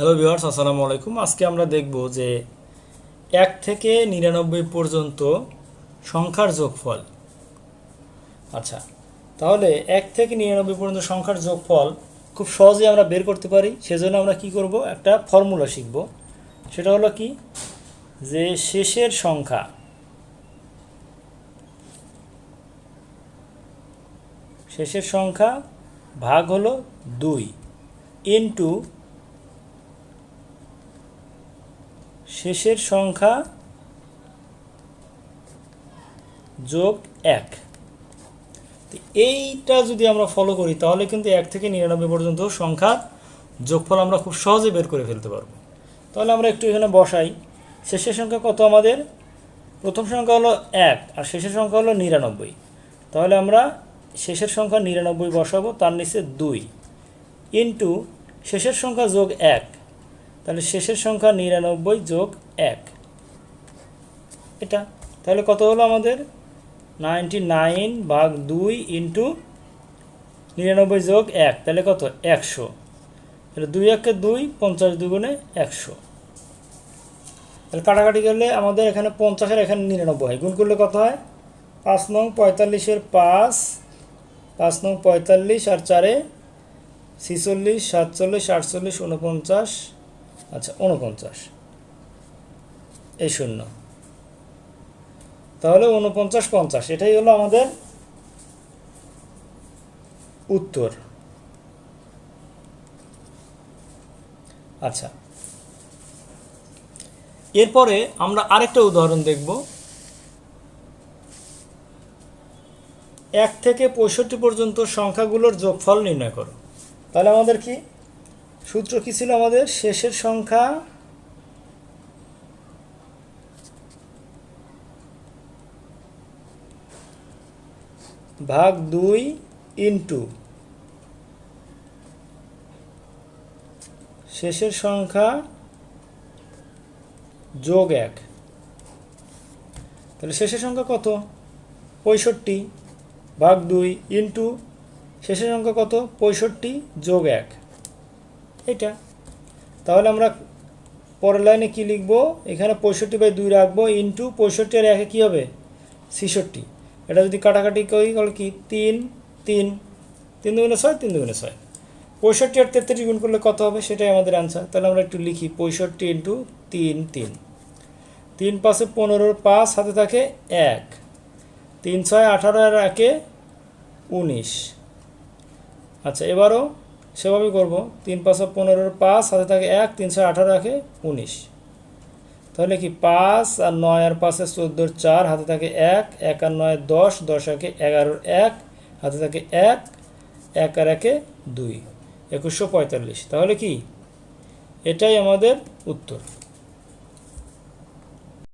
Hello viewers আসসালামু আলাইকুম। আজকে আমরা দেখব যে এক থেকে নিরানব্বই পর্যন্ত সংখ্যার যোগফল। আচ্ছা তাহলে এক থেকে নিরানব্বই পর্যন্ত সংখ্যার যোগফল খুব সহজেই আমরা বের করতে পারি। সেজন্য আমরা কি করব? একটা ফর্মুলা শিখব। সেটা হলো কি? যে শেষের সংখ্যা শেষের সংখ্যা ভাগ হলো দুই ইন্টু শেষের সংখ্যা যোগ এক। এইটা যদি আমরা ফলো করি, তাহলে কিন্তু এক থেকে নিরানব্বই পর্যন্ত সংখ্যা যোগফল আমরা খুব সহজে বের করে ফেলতে পারব। তাহলে আমরা একটু এখানে বসাই। শেষের সংখ্যা কত আমাদের? প্রথম সংখ্যা হলো এক আর শেষের সংখ্যা হলো নিরানব্বই। তাহলে আমরা শেষের সংখ্যা নিরানব্বই বসাবো, তার নিচে দুই। ইন্টু শেষের সংখ্যা যোগ এক। তাহলে শেষের সংখ্যা নিরানব্বই যোগ এক। এটা? তাহলে কত হলো আমাদের? নাইনটি নাইন ভাগ দুই ইন্টু নিরানব্বই যোগ এক, তাহলে কত? একশো। তাহলে দুই একে দুই, পঞ্চাশ দুগুণে একশো। তাহলে কাটাকাটি করলে আমাদের এখানে পঞ্চাশের এখানে নিরানব্বই হয়। গুণ করলে কত হয়? পাঁচ নং পঁয়তাল্লিশের পাঁচ পাঁচ নং পঁয়তাল্লিশ আর চারে ছিচল্লিশ, সাতচল্লিশ, আটচল্লিশ উনপঞ্চাশ আচ্ছা উনপঞ্চাশ এই শূন্য। তাহলে উনপঞ্চাশ পঞ্চাশ, এটাই হলো আমাদের উত্তর। আচ্ছা। এরপরে আমরা আরেকটা উদাহরণ দেখব। এক থেকে পঁয়ষট্টি পর্যন্ত সংখ্যাগুলোর যোগফল নির্ণয় করো। তাহলে আমাদের কি? সূত্র কি ছিল আমাদের? শেষের সংখ্যা ভাগ দুই ইন্টু। শেষের সংখ্যা যোগ এক। তাহলে শেষের সংখ্যা কত? পঁয়ষট্টি। ভাগ দুই ইন্টু, শেষের সংখ্যা কত? পঁয়ষট্টি যোগ এক। এটা। তাহলে আমরা পরের লাইনে কী লিখব? এখানে পঁয়ষট্টি বাই দুই রাখব ইন্টু পঁয়ষট্টি আর একে কী হবে? ছিষট্টি। এটা যদি কাটাকাটি করি, তাহলে কি? তিন তিন। তিন দুগুণে ছয়, তিন দুগুণে ছয়। পঁয়ষট্টি আর তেত্রিশ গুণ করলে কত হবে? সেটাই আমাদের অ্যান্সার তাহলে আমরা একটু লিখি, পঁয়ষট্টি ইন্টু তিন তিন। তিন পাশে পনেরোর পাঁচ হাতে থাকে এক। তিন ছয় আঠারো আর একে উনিশ। আচ্ছা এবারও সেভাবেই করব। তিন পাঁচশো পনেরোর পাঁচ হাতে থাকে এক তিনশো আঠারো রাখে উনিশ। তাহলে কি পাঁচ আর নয় আর পাঁচে চোদ্দোর চার, হাতে থাকে এক এক আর নয় দশ দশ একে এগারোর এক, হাতে থাকে এক এক আর একে দুই। একুশশো পঁয়তাল্লিশ। তাহলে কি? এটাই আমাদের উত্তর।